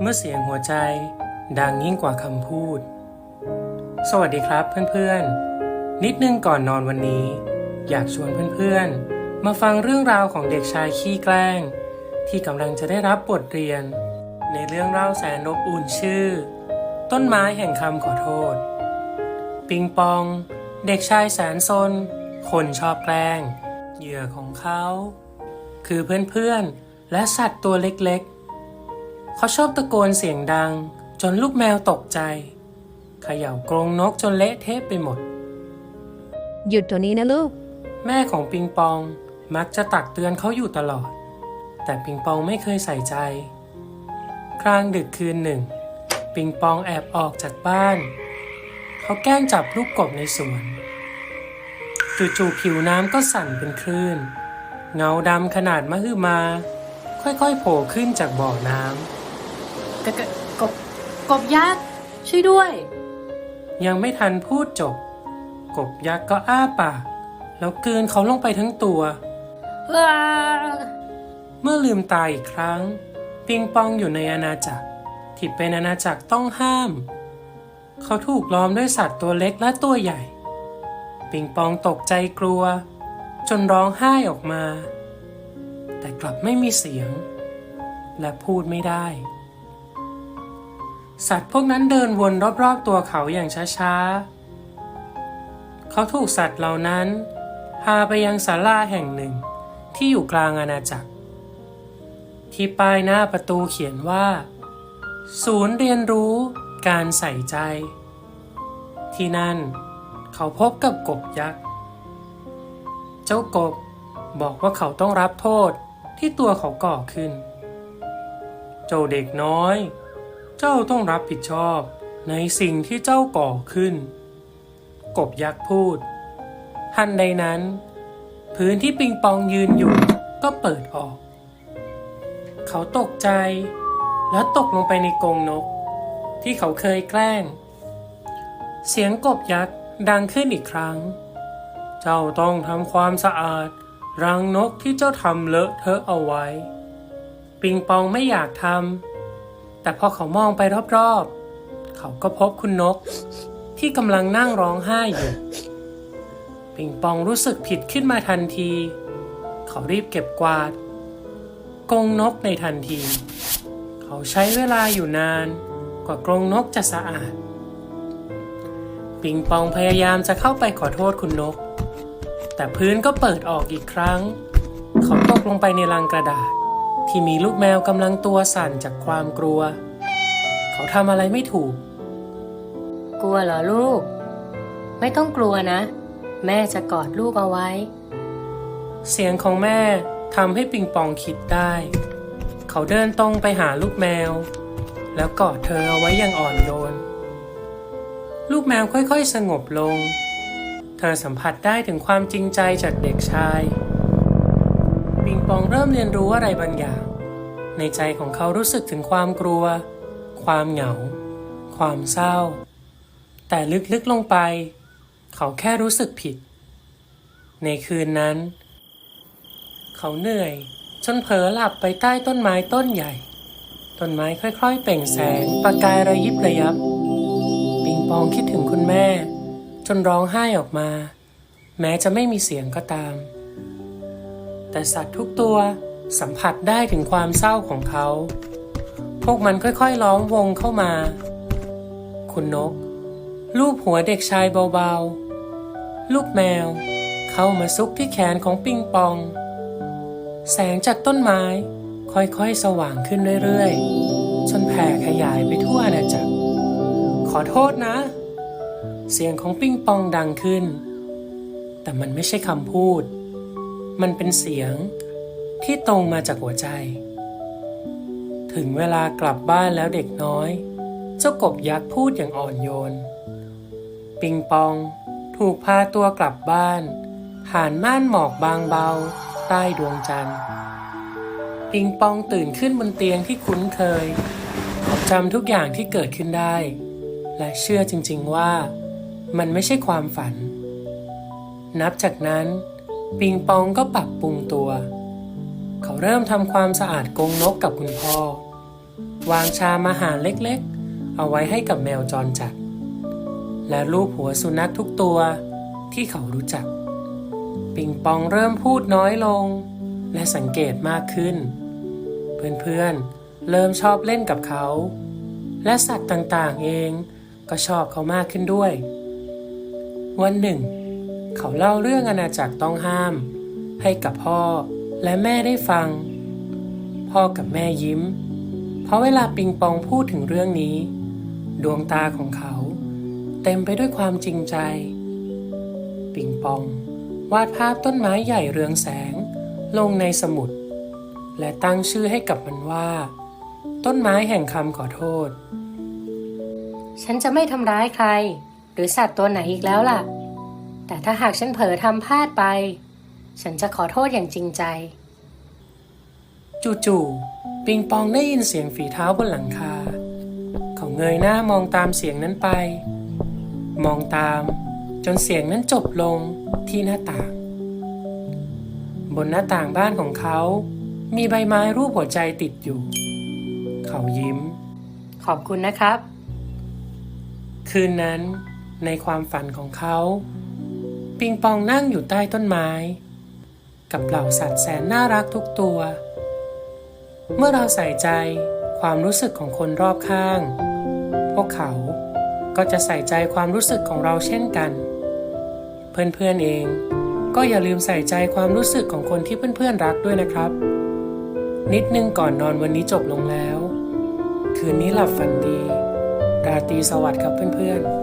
เมื่อเสียงหัวใจดังยิ่งกว่าคำพูด สวัสดีครับเพื่อนๆ นิดนึงก่อนนอนวันนี้ อยากชวนเพื่อนๆ มาฟังเรื่องราวของเด็กชายขี้แกล้ง ที่กำลังจะได้รับบทเรียน ในเรื่องเล่าแสนอบอุ่นชื่อ ต้นไม้แห่งคำขอโทษ ปิงปอง เด็กชายแสนซน คนชอบแกล้ง เหยื่อของเขา คือเพื่อนๆ และสัตว์ตัวเล็กๆ เขาชอบตะโกนเสียงดัง จนลูกแมวตกใจเขย่ากรงนกจนเละเทะไปหมด หยุดตัวนี้นะลูก แม่ของปิงปองมักจะตักเตือนเขาอยู่ตลอด แต่ปิงปองไม่เคยใส่ใจ กลางดึกคืนหนึ่ง ปิงปองแอบออกจากบ้าน เขาแกล้งจับลูกกบในสวนจู่ๆผิวน้ำก็สั่นเป็นคลื่น เงาดำขนาดมหึมา ค่อยๆโผล่ขึ้นจากบ่อน้ำ กกกบกบยักษ์ช่วยด้วย ยังไม่ทันพูดจบ กบยักษ์ก็อ้าปาก แล้วกลืนเขาลงไปทั้งตัวว้าเมื่อลืมตาอีกครั้ง ปิงปองอยู่ในอาณาจักร ที่เป็นอาณาจักรต้องห้าม เขาถูกล้อมด้วยสัตว์ตัวเล็กและตัวใหญ่ ปิงปองตกใจกลัว จนร้องไห้ออกมา แต่กลับไม่มีเสียง และพูดไม่ได้ สัตว์พวกนั้นเดินวนรอบๆตัวเขาอย่างช้าๆ เขาถูกสัตว์เหล่านั้น พาไปยังศาลาแห่งหนึ่งที่อยู่กลางอาณาจักร ที่ป้ายหน้าประตูเขียนว่า ศูนย์เรียนรู้การใส่ใจ ที่นั่น เขาพบกับกบยักษ์ เจ้ากบบอกว่าเขาต้องรับโทษที่ตัวเขาก่อขึ้น เจ้าเด็กน้อย เจ้าต้องรับผิดชอบในสิ่งที่เจ้าก่อขึ้น กบยักษ์พูด ทันใดนั้น พื้นที่ปิงปองยืนอยู่ก็เปิดออก เขาตกใจ และตกลงไปในกรงนก ที่เขาเคยแกล้ง เสียงกบยักษ์ดังขึ้นอีกครั้ง เจ้าต้องทำความสะอาด รังนกที่เจ้าทำเลอะเทอะเอาไว้ ปิงปองไม่อยากทำ แต่พอเขามองไปรอบๆ เขาก็พบคุณนก ที่กำลังนั่งร้องไห้อยู่ ปิงปองรู้สึกผิดขึ้นมาทันที เขารีบเก็บกวาด กรงนกในทันที เขาใช้เวลาอยู่นาน กว่ากรงนกจะสะอาด ปิงปองพยายามจะเข้าไปขอโทษคุณนก แต่พื้นก็เปิดออกอีกครั้ง เขาตกลงไปในลังกระดาษ ที่มีลูกแมวกำลังตัวสั่นจากความกลัว เขาทำอะไรไม่ถูก กลัวเหรอลูก ไม่ต้องกลัวนะ แม่จะกอดลูกเอาไว้ เสียงของแม่ทำให้ปิงปองคิดได้ เขาเดินตรงไปหาลูกแมว แล้วกอดเธอเอาไว้อย่างอ่อนโยน ลูกแมวค่อยๆ สงบลง เธอสัมผัสได้ถึงความจริงใจจากเด็กชายปิ งปองเริ่มเรียนรู้อะไรบางอย่าง ในใจของเขารู้สึกถึงความกลัว ความเหงา ความเศร้า แต่ลึกๆลงไป เขาแค่รู้สึกผิด ในคืนนั้น เขาเหนื่อยจนเผลอหลับไปใต้ต้นไม้ต้นใหญ่ ต้นไม้ค่อยๆ เปล่งแสงประกายระยิบระยับ ปิงปองคิดถึงคุณแม่ จนร้องไห้ออกมา แม้จะไม่มีเสียงก็ตาม แต่สัตว์ทุกตัวสัมผัสได้ถึงความเศร้าของเขา พวกมันค่อยๆร้องวงเข้ามา คุณนก ลูบหัวเด็กชายเบาๆ ลูกแมว เข้ามาซุกที่แขนของปิงปอง แสงจากต้นไม้ค่อยๆ สว่างขึ้นเรื่อยๆ จนแผ่ขยายไปทั่วอาณาจักร ขอโทษนะ เสียงของปิงปองดังขึ้น แต่มันไม่ใช่คำพูด มันเป็นเสียงที่ตรงมาจากหัวใจ ถึงเวลากลับบ้านแล้วเด็กน้อย เจ้ากบยักษ์พูดอย่างอ่อนโยน ปิงปองถูกพาตัวกลับบ้าน ผ่านม่านหมอกบางเบา ใต้ดวงจันทร์ ปิงปองตื่นขึ้นบนเตียงที่คุ้นเคยจำทุกอย่างที่เกิดขึ้นได้ และเชื่อจริงๆว่า มันไม่ใช่ความฝัน นับจากนั้น ปิงปองก็ปรับปรุงตัว เขาเริ่มทำความสะอาดกรงนกกับคุณพ่อ วางชามอาหารเล็กๆ เอาไว้ให้กับแมวจรจัด และรูปหัวสุนัขทุกตัวที่เขารู้จัก ปิงปองเริ่มพูดน้อยลง และสังเกตมากขึ้น เพื่อนๆ เริ่มชอบเล่นกับเขา และสัตว์ต่างๆเองก็ชอบเขามากขึ้นด้วย วันหนึ่ง เขาเล่าเรื่องอาณาจักรต้องห้าม ให้กับพ่อและแม่ได้ฟัง พ่อกับแม่ยิ้ม เพราะเวลาปิงปองพูดถึงเรื่องนี้ ดวงตาของเขา เต็มไปด้วยความจริงใจ ปิงปอง วาดภาพต้นไม้ใหญ่เรืองแสง ลงในสมุด และตั้งชื่อให้กับมันว่า ต้นไม้แห่งคำขอโทษ ฉันจะไม่ทำร้ายใคร หรือสัตว์ตัวไหนอีกแล้วล่ะ แต่ถ้าหากฉันเผลอทำพลาดไป ฉันจะขอโทษอย่างจริงใจ จู่ๆปิงปองได้ยินเสียงฝีเท้าบนหลังคา เขาเงยหน้ามองตามเสียงนั้นไป มองตาม จนเสียงนั้นจบลงที่หน้าต่าง บนหน้าต่างบ้านของเขา มีใบไม้รูปหัวใจติดอยู่ เขายิ้ม ขอบคุณนะครับ คืนนั้นในความฝันของเขา ปิงปองนั่งอยู่ใต้ต้นไม้ กับเหล่าสัตว์แสนน่ารักทุกตัว เมื่อเราใส่ใจความรู้สึกของคนรอบข้าง พวกเขาก็จะใส่ใจความรู้สึกของเราเช่นกัน เพื่อนๆเองก็อย่าลืมใส่ใจความรู้สึกของคนที่เพื่อนๆรักด้วยนะครับ นิดนึงก่อนนอนวันนี้จบลงแล้ว คืนนี้หลับฝันดี ราตรีสวัสดิ์ครับเพื่อนๆ